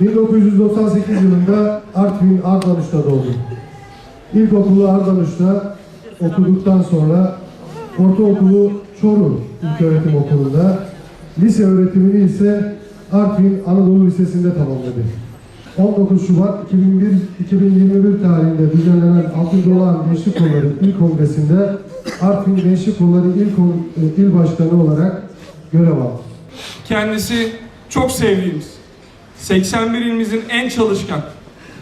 1998 yılında Artvin Ardanuş'ta doğdu. İlkokulu Ardanuş'ta okuduktan sonra ortaokulu Çoruh İlköğretim Okulu'nda, lise öğretimini ise Artvin Anadolu Lisesi'nde tamamladı. 19 Şubat 2001, 2021 tarihinde düzenlenen 6. Olağan Gençlik Kolları İl Kongresi'nde Artvin Gençlik Kolları İl, Kon- İl Başkanı olarak görev aldı. Kendisi çok sevdiğimiz, 81 ilimizin en çalışkan,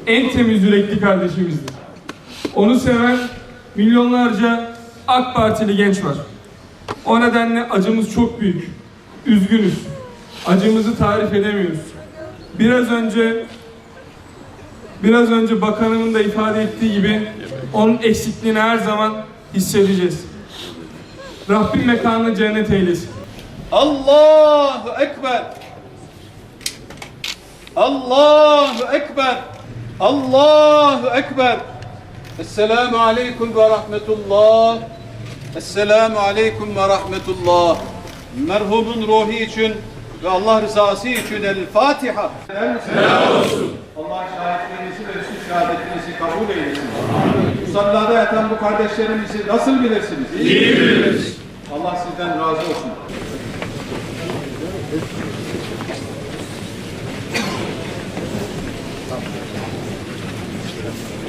en temiz yürekli kardeşimizdir. Onu seven milyonlarca AK Partili genç var. O nedenle acımız çok büyük. Üzgünüz. Acımızı tarif edemiyoruz. Biraz önce biraz önce bakanımın da ifade ettiği gibi onun eksikliğini her zaman hissedeceğiz. Rabbim mekanını cennet eylesin. Allahu Ekber. Allahu Ekber. Allahu Ekber. Esselamu Aleyküm ve Rahmetullah. Esselamu Aleyküm ve Rahmetullah. Merhumun ruhu için ve Allah rızası için El Fatiha. Selam olsun. Allah şahitliğinizi ve üstü şehadetinizi kabul eylesin. Musallada yatan bu kardeşlerimizi nasıl bilirsiniz? İyi biliriz. Allah sizden razı olsun. した。